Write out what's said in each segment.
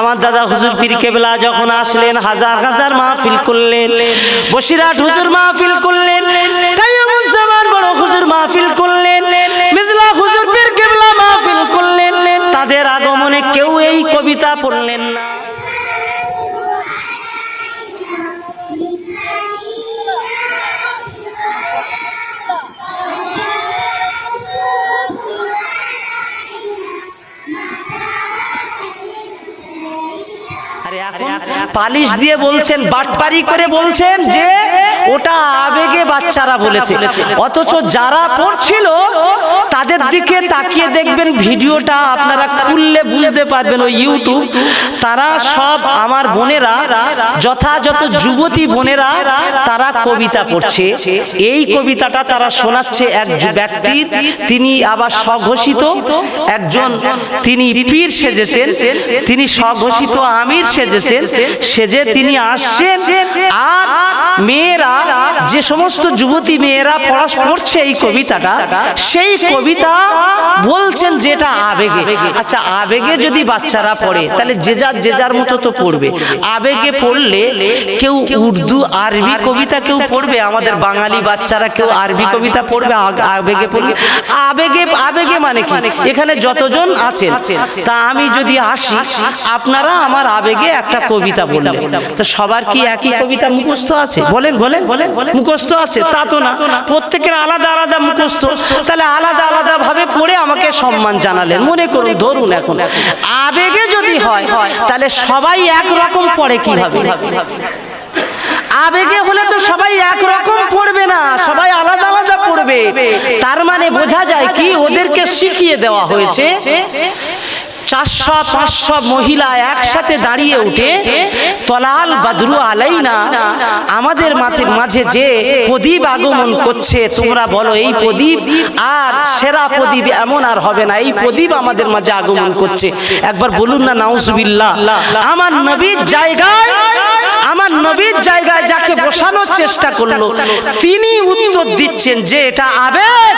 আমার দাদা হুজুর পীর কেবলা যখন আসলেন, হাজার হাজার মাহফিল করলেন বসিরাট হুজুর মাহফিল করলেন বড় হুজুর মাহফিল করলেন। পালিশ দিয়ে বলছেন, বাটপারি করে বলছেন যে ওটা আবেগে বাচ্চারা বলেছে। অথচ যারা পড়ছিল, তাদের দিকে তাকিয়ে দেখবেন ভিডিওটা আপনারা খুললে বুঝতে পারবেন ওই ইউটিউব তারা সব আমার বোনেরা, যথাযথ যুবতী বোনেরা, তারা কবিতা পড়ছে। এই কবিতাটা তারা শোনাচ্ছে এক ব্যক্তির তিনি আবার স্বঘোষিত। একজন তিনি পীর সেজেছেন, তিনি স্বঘোষিত আমির সেজেছেন। সেজে তিনি আসছেন আর মেয়েরা যে সমস্ত যুবতী মেয়েরা পড়াশ পড়ছে এই কবিতাটা সেই কবিতা বলছেন যেটা আবেগে। আচ্ছা আবেগে যদি বাচ্চারা পড়ে তাহলে যে যার যে যার মতো তো পড়বে। আবেগে পড়লে কেউ উর্দু আরবি কবিতা কেউ পড়বে আমাদের বাঙালি বাচ্চারা কেউ আরবি কবিতা পড়বে আবেগে পড়বে আবেগে আবেগে মানে কি? এখানে যতজন আছেন তা আমি যদি আসি আপনারা আমার আবেগে একটা কবিতা বললেন। তো সবার কি একই কবিতা মুখস্থ আছে? বলেন বলেন বলেন। মুখস্থ আছে তা তো না। প্রত্যেকের আলাদা আলাদা মুখস্থ। তাহলে আলাদা আলাদা ভাবে পড়ে আমাকে সম্মান জানালেন। মনে করুন ধরুন এখন। আবেগে যদি হয় তাহলে সবাই একরকম পড়ে কীভাবে? আবেগে হলে তো সবাই একরকম পড়বে না। সবাই আলাদা আলাদা পড়বে। তার মানে বোঝা যায় কি ওদেরকে শিখিয়ে দেওয়া হয়েছে? চারশো, পাঁচশো মহিলা একসাথে দাঁড়িয়ে উঠে, তলাল বাদরু আলাইনা, আমাদের মাঝে মাঝে যে প্রদীপ আগমন করছে, তোমরা বলো, এই প্রদীপ আর সেরা প্রদীপ এমন আর হবে না, এই প্রদীপ আমাদের মাঝে আগমন করছে। একবার বলুন না, নাউজুবিল্লাহ, আমার নবীর জায়গায় আমার নবীর জায়গায় যাকে বসানোর চেষ্টা করল, তিনি উত্তর দিচ্ছেন যে এটা আবেগ।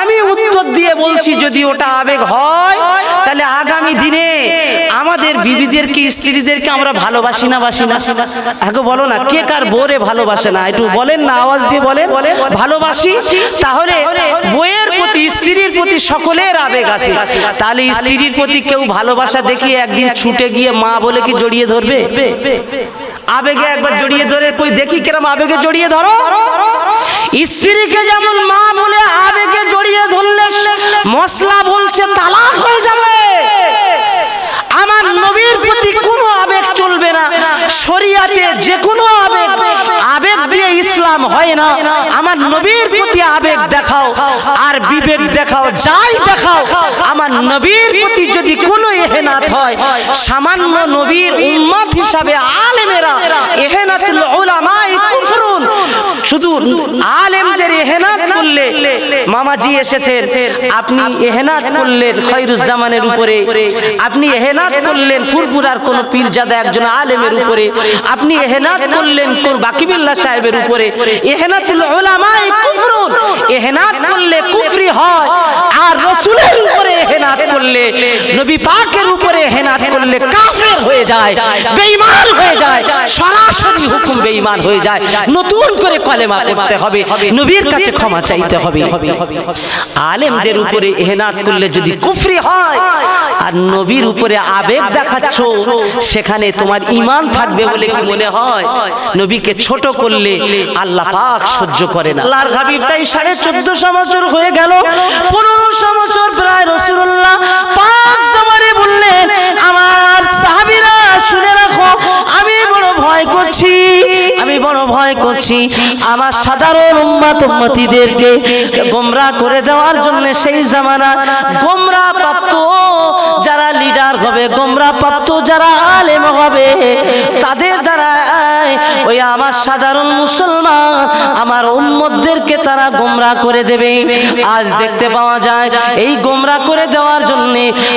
আমি উত্তর দিয়ে বলছি, যদি ওটা আবেগ হয়, তাহলে আগামী দিনে আমাদের বিবিদেরকে, স্ত্রীদেরকে আমরা ভালোবাসি না, বাসি না। আগে বলো না, কে কার বোরে ভালোবাসে না? একটু বলেন না, আওয়াজ দিয়ে বলেন। ভালোবাসি? তাহলে বইয়ের প্রতি, স্ত্রীর প্রতি সকলের আবেগ আছে। তাহলে স্ত্রীর প্রতি কেউ ভালোবাসা দেখিয়ে একদিন ছুটে গিয়ে মা বলে কি জড়িয়ে ধরবে? আবেগে একবার জড়িয়ে ধরে কই দেখি কিরম আবেগে জড়িয়ে ধরো। স্ত্রীকে যেমন মা বলে আবেগে জড়িয়ে ধরলে মশলা বলছে, তালাক হয়ে যাবে। আমার নবীর প্রতি কোনো আবেগ চলবে না। শরিয়াতে যে কোনো আবেগ আবেগ দিয়ে ইসলাম হয় না। আমার নবীর প্রতি আবেগ দেখাও, আর বিবেক দেখাও, যাই দেখাও, আমার নবীর প্রতি যদি কোনো এহেনাথ হয়, সামান্য নবীর উম্মত হিসাবে আলেমেরা এহেনাতুল কুফরুন শুধু আলেমদের এহেনাত করলে মামাজি এসেছেন। আপনি এহেনাত করলেন খৈরুজ্জামানের উপরে। আপনি এহেনাত করলেন ফুরপুরার কোন পীরজাদা একজন আলেমের উপরে। আপনি এহেনাত করলেন কোন বাকিবিল্লাহ সাহেবের উপরে। এহেনাতুল উলামাই কুফরুন। এহেনাত করলে কুফরি হয় আর রাসূলের উপরে এহেনাত করলে, নবী পাকের উপরে এহেনাত করলে কাফের হয়ে যায়, বেঈমান হয়ে যায়, সরাসরি হুকুম বেঈমান হয়ে যায়। নতুন করে কলেমা পড়তে হবে, নবীর কাছে ক্ষমা চাইতে হবে। আলেমদের উপরে এহেনাত করলে যদি কুফরি হয়, আর নবীর উপরে আবেগ দেখাচ্ছ, সেখানে তোমার ইমান থাকবে বলে কি মনে হয়? নবীকে ছোট করলে আল্লাহ পাক সহ্য করে না। আল্লাহর হাবিব তাই সাড়ে চোদ্দশো বছর হয়ে গেল, পনেরোশো বছর প্রায় রসুল্লাহ পাক জামানে বললেন, আমার সাহাবিরা শুনে রাখো, আমি বড় ভয় করছি, আমি বড় ভয় করছি। আমার সাধারণ উম্মাত উম্মতিদেরকে গোমরা করে দেওয়ার জন্য সেই জামানা গোমরা প্রাপ্ত যারা লিডার হবে, গোমরা প্রাপ্ত যারা আলেম হবে, তাদের দ্বারা ওই আমার সাধারণ মুসলমান আমার উম্মতদেরকে তারা গোমরা করে দেবে। আজ দেখতে পাওয়া যায়, এই গোমরা করে দেওয়ার জন্য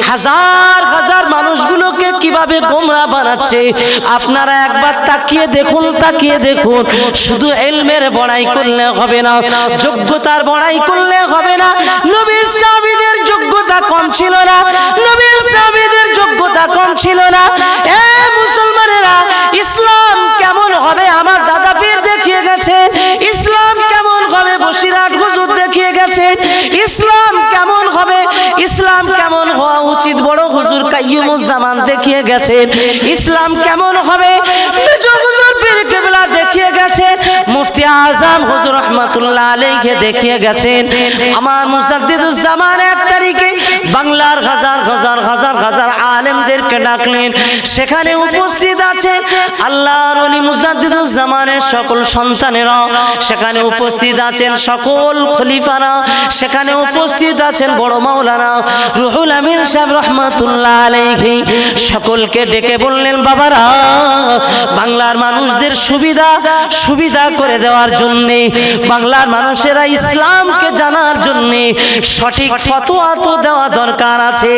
হাজার হাজার মানুষগুলোকে কীভাবে গোমরা বানাচ্ছে, আপনারা একবার তাকিয়ে দেখুন তাকিয়ে দেখুন, শুধু এলমের বড়াই করলে হবে না, যোগ্যতার বড়াই করলে হবে না, নবীর সাহাবীদের যোগ্যতা কম ছিল না, নবীর যোগ্যতা কম ছিল না। এ মুসলমানেরা, ইসলাম কেমন হবে? আমার দাদা পীর দেখিয়ে গেছে। ইসলাম কেমন হবে? বসিরাট হুজুর দেখিয়ে গেছে। ইসলাম কেমন হবে? ইসলাম কেমন হওয়া উচিত? বড় হুজুর কাইয়ুমুজ্জামান দেখিয়ে গেছে। ইসলাম কেমন হবে? হুজুর পীর দেখিয়ে গেছেন, মুফতি আজম হুজুর রহমাতুল্লাহ আলাইহি দেখিয়ে গেছেন, আমার মুজাদ্দিদুজ্জামান এক তারিখে বাংলার হাজার হাজার হাজার হাজার আলেমদেরকে ডাকলেন। সেখানে উপস্থিত আছে আল্লাহর অলি মুজাদ্দিদুজ্জামানের সকল সন্তানেরা। সেখানে উপস্থিত আছেন সকল খলিফারা। সেখানে উপস্থিত আছেন বড় মাওলানা রুহুল আমিন সাহেব রহমাতুল্লাহ আলাইহি। সকলকে ডেকে বললেন, বাবারা, বাংলার মানুষদের সুবিধা সুবিধা সুবিধা করে দেওয়ার জন্য, বাংলার মানুষেরা ইসলামকে জানার জন্য সঠিক ফতোয়া তো দেওয়া দরকার আছে।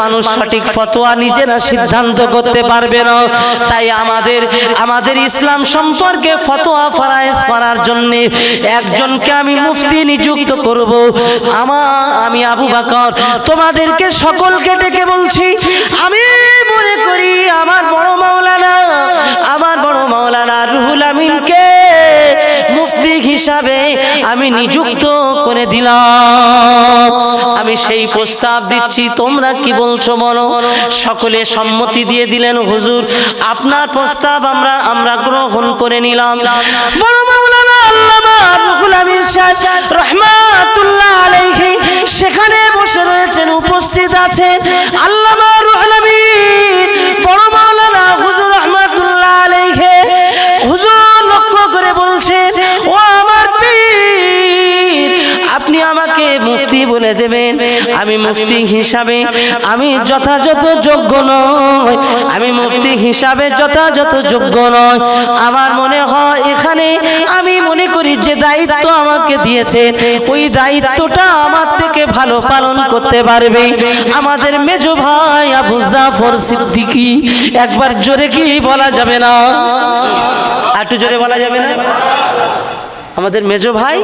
মানুষ সঠিক ফতোয়া নিজেরা সিদ্ধান্ত করতে পারবে না। তাই আমাদের আমাদের ইসলাম সম্পর্কে ফতোয়া ফরায়েজ করার জন্য একজনকে আমি মুফতি নিযুক্ত করব। আমার আমি আবু বাকর। তোমাদেরকে সকলকে ডেকে বলছি, আমি মনে করি আমার বড় মাওলানা হিসাবে আমি নিযুক্ত করে দিলাম। আমি সেই প্রস্তাব দিচ্ছি, তোমরা কি বলছো বলো? সকলে সম্মতি দিয়ে দিলেন, হুজুর, আপনার প্রস্তাব আমরা আমরা গ্রহণ করে নিলাম। সেখানে বসে রয়েছেন, উপস্থিত আছেন। আল্লামা আমি মুফতি হিসাবে আমি যথাযথ যোগ্য নয় আমি মুফতি হিসাবে যথাযথ যোগ্য নয় আমার মনে হয় এখানে আমি মনে করি যে দায়িত্ব আমাকে দিয়েছে। ওই দায়িত্বটা আমার থেকে ভালো পালন করতে পারবে। আমাদের মেজ ভাই আবু জাফর সিদ্দিকী। একবার জোরে কি বলা যাবে না? একটু জোরে বলা যাবে না? আমাদের মেজ ভাই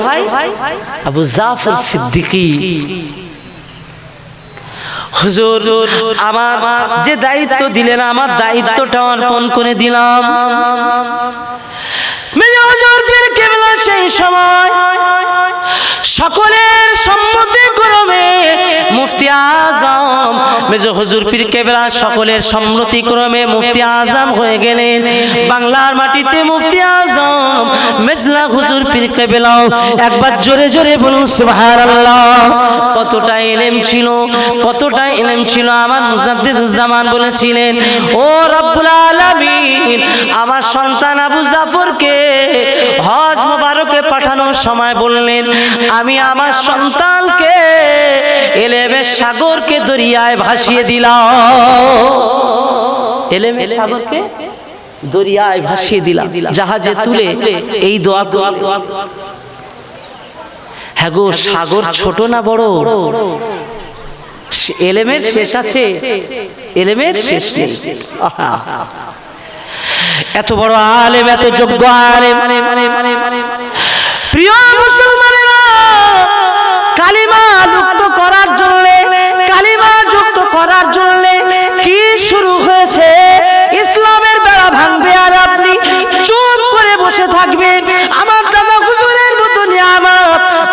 আবু জাফর সিদ্দিকী। হুজুর আমার যে দায়িত্ব দিলেন আমার দায়িত্বটা অর্পণ করে দিলাম। সেই সময় সকলের সম্মতি মুফতি আজম, মেজো হুজুর পীর কেবলা সকলের সম্মতি ক্রমে মুফতি আজম হয়ে গেলেন। বাংলার মাটিতে মুফতি আজম, মেজলা হুজুর পীর কেবলা একবার জোরে জোরে বলুন কতটা এলেম ছিল, কতটা এলেম ছিল, আমার মুজাদ্দিদুজ্জামান বলেছিলেন, ও রব্বুল আলামিন, আমার সন্তান আবু জাফরকে সময় বললেন, আমি আমার সন্তানকে এলেমের সাগরকে দরিয়ায় ভাসিয়ে দিলাম। এলেমের সাগরকে দরিয়ায় ভাসিয়ে দিলাম, জাহাজে তুলে এই দোয়া দোয়া হ্যাঁ গো, সাগর ছোট না বড়? এলেমের শেষ আছে, এলেমের শেষ নেই। এত বড় আলেম, এত যোগ্য আলেম। করার জন্য কি শুরু হয়েছে? ইসলামের বেড়া ভাঙবে আর আপনি চুপ করে বসে থাকবেন।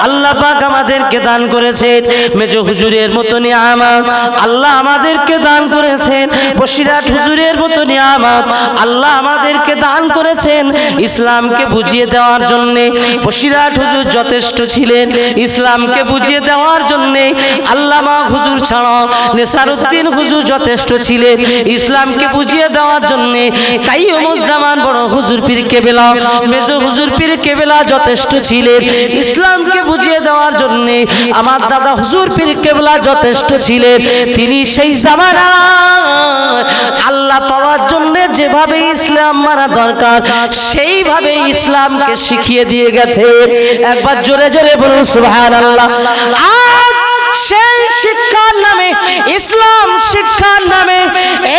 আল্লাহ পাক আমাদেরকে দান করেছেন। মেজো হুজুরের মতো নিয়ামত আল্লাহ আমাদেরকে দান করেছেন। বসিরাট হুজুরের মতো নিয়ামত আল্লাহ আমাদেরকে দান করেছেন ইসলামকে বুঝিয়ে দেওয়ার জন্য। বসিরাট হুজুর যথেষ্ট ছিলেন ইসলামকে বুঝিয়ে দেওয়ার জন্য। আল্লামা হুজুর ছাড়াও নেসারউদ্দিন হুজুর যথেষ্ট ছিলেন ইসলামকে বুঝিয়ে দেওয়ার জন্য। কাইয়ুমুজ্জামান বড় হুজুর পীর কেবেলা, মেজো হুজুর পীর কেবেলা যথেষ্ট ছিলেন ইসলামকে বুঝিয়ে দেওয়ার জন্য আমার দাদা হুজুর পীর কেবলা যথেষ্ট ছিলেন। তিনি সেই জামানা আল্লাহ পাওয়ার জন্য যেভাবে ইসলাম মারা দরকার, সেইভাবে ইসলামকে শিখিয়ে দিয়ে গেছে। একবার জোরে জোরে বলুন, সুবহানাল্লাহ। আজ সেই শিক্ষার নামে, ইসলাম শিক্ষার নামে,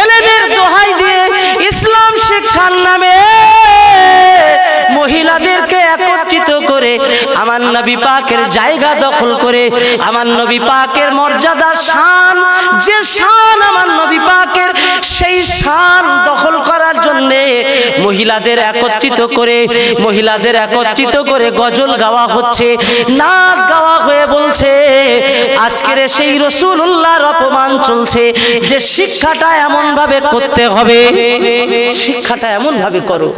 এলেমের দোহাই দিয়ে ইসলাম শিক্ষার নামে মহিলাদেরকে আমার নবী পাকের জায়গা দখল করে, আমার নবী পাকের মর্যাদা শান, যে শান আমার নবী পাকের, সেই শান দখল করার জন্য মহিলাদের একত্রিত করে, মহিলাদের একত্রিত করে গজল গাওয়া হচ্ছে, নাচ গাওয়া হয়ে বলছে, আজকের সেই রসুল্লাহর অপমান চলছে, যে শিক্ষাটা এমন ভাবে করতে হবে, শিক্ষাটা এমন ভাবে করো।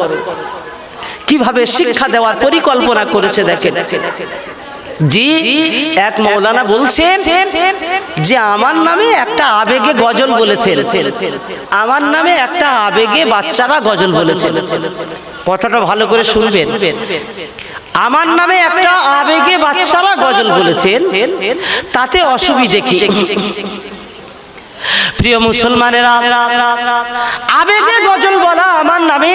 কীভাবে শিক্ষা দেওয়ার পরিকল্পনা করেছে দেখে জি এক মৌলানা বলছেন যে আমার নামে একটা আবেগে গজল বলেছেন। আমার নামে একটা আবেগে বাচ্চারা গজল বলেছে কথাটা ভালো করে শুনবেন। আমার নামে একটা আবেগে বাচ্চারা গজল বলেছেন। তাতে অসুবিধে কি? প্রিয় মুসলমানেরা আবেগে গজল বলা আমার নামে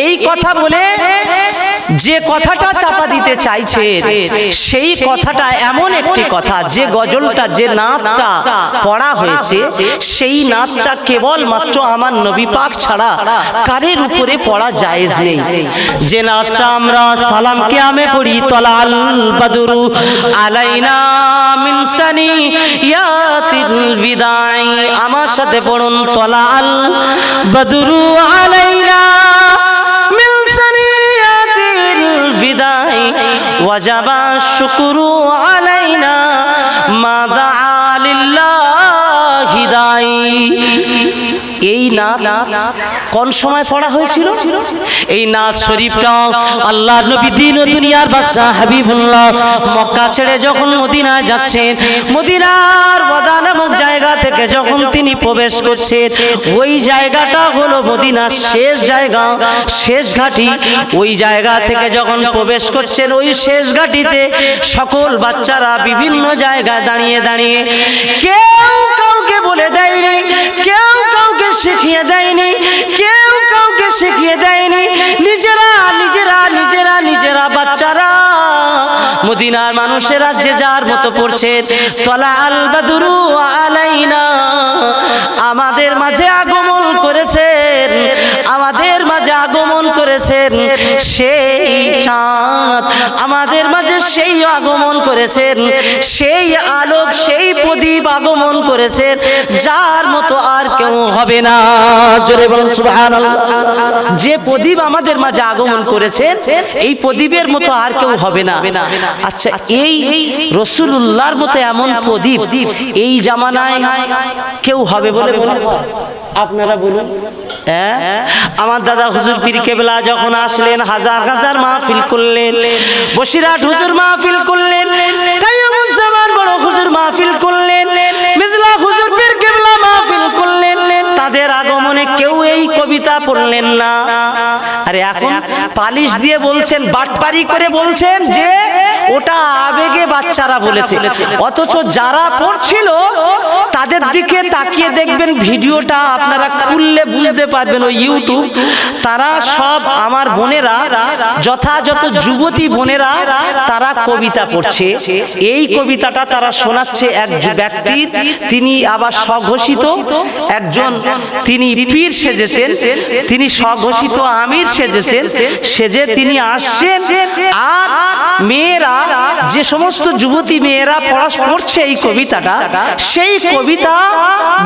এই কথা বলে যে কথাটা চাপা দিতে চাইছে সেই কথাটা এমন একটি কথা যে গজলটা যে নাচটা পড়া হয়েছে সেই নাচটা কেবল মাত্র আমার নবী পাক ছাড়া কারের উপরে পড়া জায়েজ নেই। যে নাচটা আমরা সালাম কিয়ামে পড়ি তলাল বাদুরু। আলাইনা মিন সানি ইয়াতিল বিদাই। আমার সাথে পড়ুন তলাল বাদুরু আলাইনা। ওয়াজাবা শুকরু আলাইনা মাদা লিল্লাহি দাই এই না কোন সময় পড়া হয়েছিল? এই নাচ শরীফটা আল্লাহর নবী দিন ও দুনিয়ার বাদশা হাবিবুল্লাহ মক্কা ছেড়ে যখন মদিনায় যাচ্ছেন, মদিনার বদা নামক জায়গা থেকে যখন তিনি প্রবেশ করছেন, ওই জায়গাটা হলো মদিনার শেষ জায়গা, শেষ ঘাটি। ওই জায়গা থেকে যখন প্রবেশ করছেন, ওই শেষ ঘাটিতে সকল বাচ্চারা বিভিন্ন জায়গায় দাঁড়িয়ে দাঁড়িয়ে কেউ কাউকে বলে দেয়নি, কেউ কাউকে শিখিয়ে দেয়নি, কেউ কাউকে শিখিয়ে দেয়নি নিজেরা নিজেরা নিজেরা নিজেরা বাচ্চারা। মদিনার মানুষেরা যে যার মতো পড়ছে তলা আল বাদুরু আলাইনা। আমাদের মাঝে আগমন করেছেন, আমাদের মাঝে আগমন করেছেন সেই চাঁদ আমাদের মাঝে সেই আগমন করেছেন, সেই আলোক, সেই প্রদীপ আগমন করেছেন, যার মতো আর কেউ হবে না। জোরে বলুন, সুবহানাল্লাহ। যে প্রদীপ আমাদের মাঝে আগমন করেছেন, এই প্রদীপের মতো আর কেউ হবে না। আচ্ছা এই রসুল্লাহর মতো এমন প্রদীপ এই জামানায় কেউ হবে বলে মনে? আপনারা বলুন। আমার দাদা হুজুর পীর কেবলা যখন আসলেন, হাজার হাজার মাহফিল করলেন বসিরাট হুজুর মাহফিল করলেন বড় হুজুর মাহফিল করলেন, মিজলা হুজুর পীর কেবলা মাহফিল করলেন, তাদের আগমনে কেউ এই কবিতা পড়লেন না। আরে এখন পালিশ দিয়ে বলছেন, বাটপারি করে বলছেন যে, ওটা আবেগে বাচ্চারা বলেছে। অথচ যারা পড়ছিল তাদের দিকে তাকিয়ে দেখবেন ভিডিওটা আপনারা খুললে বুঝতে পারবেন ওই ইউটিউব তারা সব আমার বোনেরা যথাযথ যুবতী বোনেরা তারা কবিতা পড়ছে। এই কবিতাটা তারা শোনাচ্ছে এক ব্যক্তির তিনি আবার স্বঘোষিত। একজন তিনি পীর সেজেছেন। তিনি স্বঘোষিত আমির সেজেছেন। সেজে তিনি আসছেন। আর মেয়েরা যে সমস্ত যুবতী মেয়েরা পড়া পড়ছে এই কবিতাটা সেই কবিতা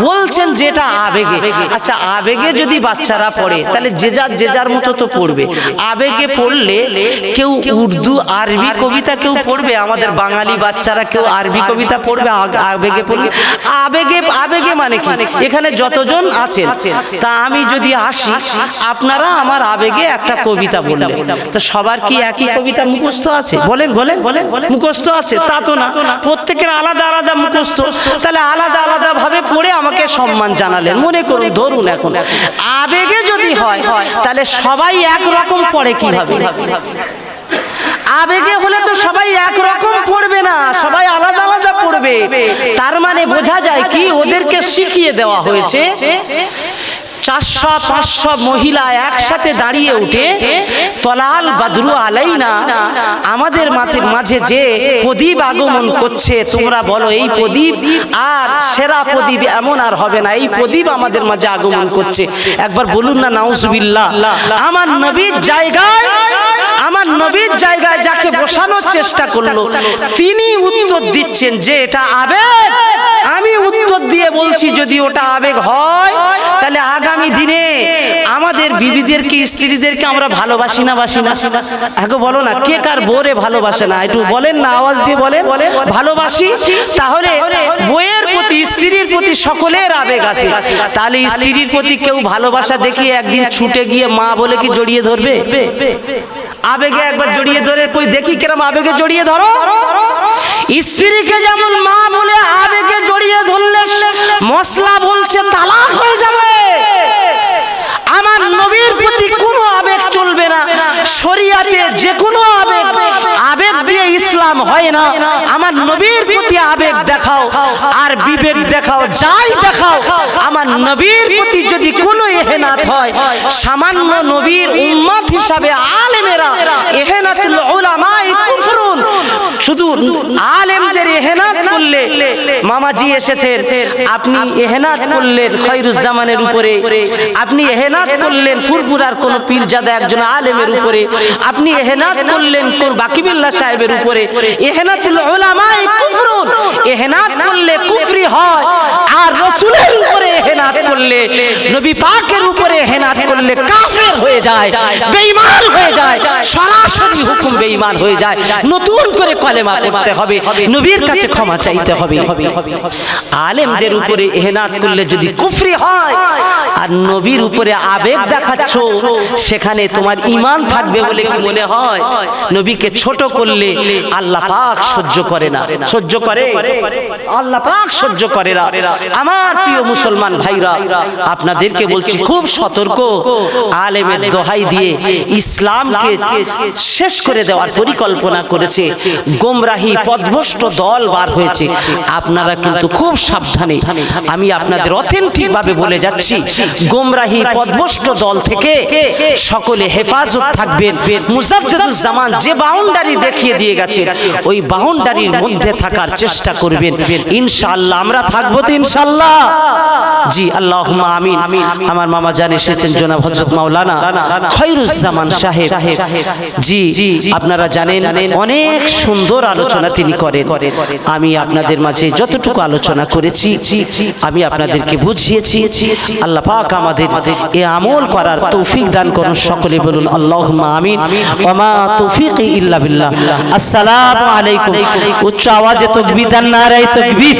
বলছেন যেটা আবেগে। আচ্ছা আবেগে যদি বাচ্চারা পড়ে, তাহলে যে যার যে যার মতো তো পড়বে। আবেগে পড়লে কেউ উর্দু আরবি কবিতা কেউ পড়বে, আমাদের বাঙালি বাচ্চারা কেউ আরবি কবিতা পড়বে আবেগে পড়বে আবেগে আবেগে মানে কি? এখানে যতজন আছেন, তা আমি যদি আসি, আপনারা আমার আবেগে একটা কবিতা বললেন। তো সবার কি একই কবিতা মুখস্থ আছে? বলেন বলেন বলেন। মুখস্থ আছে? তা তো না। প্রত্যেকের আলাদা আলাদা মুখস্থ। তাহলে আলাদা আলাদা ভাবে পড়ে আমাকে সম্মান জানালেন। মনে করুন ধরুন এখন। আবেগে যদি হয় তাহলে সবাই একরকম পড়ে কীভাবে? আবেগে হলে তো সবাই একরকম পড়বে না। সবাই আলাদা আলাদা পড়বে। তার মানে বোঝা যায় কি ওদেরকে শিখিয়ে দেওয়া হয়েছে। চারশো, পাঁচশো মহিলা একসাথে দাঁড়িয়ে উঠে, তলাল বাদরু আলাইনা, আমাদের মাথের মাঝে যে প্রদীপ আগমন করছে, তোমরা বলো এই প্রদীপ, আর সেরা প্রদীপ এমন আর হবে না, এই প্রদীপ আমাদের মাঝে আগমন করছে। একবার বলুন না, নাউজুবিল্লাহ, আমার নবীর জায়গায়, আমার নবীর জায়গায় যাকে বসানোর চেষ্টা করল, তিনি উত্তর দিচ্ছেন যে এটা আবেগ। আমি উত্তর দিয়ে বলছি, যদি ওটা আবেগ হয়, তাহলে আগামী দিনে আমাদের বিবিদেরকে স্ত্রীদেরকে আমরা ভালোবাসি না বাসি না আগে বলো না কে কার বোরে ভালোবাসে না? একটু বলেন না আওয়াজ দিয়ে বলেন। ভালোবাসি তাহলে বইয়ের প্রতি স্ত্রীর প্রতি সকলের আবেগ আছে। তাহলে স্ত্রীর প্রতি কেউ ভালোবাসা দেখিয়ে একদিন ছুটে গিয়ে মা বলে কি জড়িয়ে ধরবে? আবেগে একবার জড়িয়ে ধরে কই দেখি কিরম আবেগে জড়িয়ে ধরো। স্ত্রীকে যেমন মা বলে আবেগে জড়িয়ে ধরলে মশলা বলছে তালাক হয়ে যাবে আমার নবীর প্রতি কোনো আবেগ চলবে না শরিয়াতে যে কোনো আবেগ আবেগ দিয়ে ইসলাম হয় না। আমার নবীর প্রতি আবেগ দেখাও আর বিবেক দেখাও, যাই দেখাও, আমার নবীর প্রতি যদি কোনো এহেনাত হয়, সামান্য নবীর উম্মত হিসাবে আলেমেরা এহেনাতুল উলামায়ে শুধু আলেমদের এহেনাত করলে মামাজি এসেছেন। আপনি এহেনাত করলেন খৈরুজ্জামানের উপরে। আপনি এহেনাত করলেন ফুরফুরার কোন পীরজাদা একজন আলেমের উপরে। আপনি এহেনাত করলেন কোন বাকিবিল্লাহ সাহেবের উপরে। এহেনাতুল উলামায়ে কুফরুন। এহেনাত করলে কুফরি হয়। আর রাসূলের উপরে এহেনাত করলে, নবী পাকের উপরে এহেনাত করলে কাফের হয়ে যায়, বেঈমান হয়ে যায়, সরাসরি হুকুম বেঈমান হয়ে যায়। নতুন করে কলেমা পড়তে হবে, নবীর কাছে ক্ষমা চাইতে হবে। আলেমদের উপরে এহেনাত করলে যদি কুফরি হয়, আর নবীর উপরে আবেগ দেখাচ্ছ, সেখানে তোমার ইমান থাকবে বলে কি মনে হয়? নবীকে ছোট করলে আল্লাহ পাক সহ্য করে না। সহ্য করে? আল্লাহ পাক সহ্য করে না। আমার প্রিয় মুসলমান ভাইরা, আপনাদেরকে বলছি, খুব সতর্ক। আলেমের দোহাই দিয়ে ইসলামকে শেষ করে দেওয়ার পরিকল্পনা করেছে। গোমরাহি পদভষ্ট দল বার হয়েছে। আপনারা কিন্তু খুব সাবধানে, আমি আপনাদের অথেন্টিক ভাবে বলে যাচ্ছি, গোমরাহি পদভষ্ট দল থেকে সকলে হেফাজত থাকবেন। মুজাদ্দুজ্জামান যে বাউন্ডারি দেখিয়ে দিয়ে গেছে, ওই বাউন্ডারির মধ্যে থাকার চেষ্টা করবেন। ইনশাআল্লাহ, আমরা থাকব তো ইনশাআল্লাহ। জি আল্লাহ আমিন। আমার মামা জান এসেছেন জনাব হজরত মাওলানা খৈরুজ্জামান সাহেব। জি আপনারা জানেন, অনেক সুন্দর আলোচনা তিনি করেন। আমি আপনাদের মাঝে যতটুকু আলোচনা করেছি, আমি আপনাদেরকে বুঝিয়েছি। আল্লাহ পাক আমাদের এ আমল করার তৌফিক দান করুন সকলে বলুন আল্লাহ আমিন। ওমা তৌফিক ইল্লা বিল্লাহ। আসসালামু আলাইকুম। উচ্চ আওয়াজে তকবীর দেন, নারায়ে তকবীর।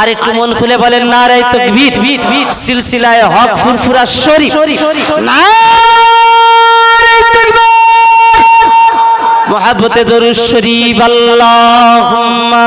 আর একটু মন খুলে বলেন, নারায়ে তকবীর সিলসিলায় হক ফুরফুরা শরীফ। তকবীর। মোহাব্বতে দরুদ শরীফ আল্লাহুম্মা।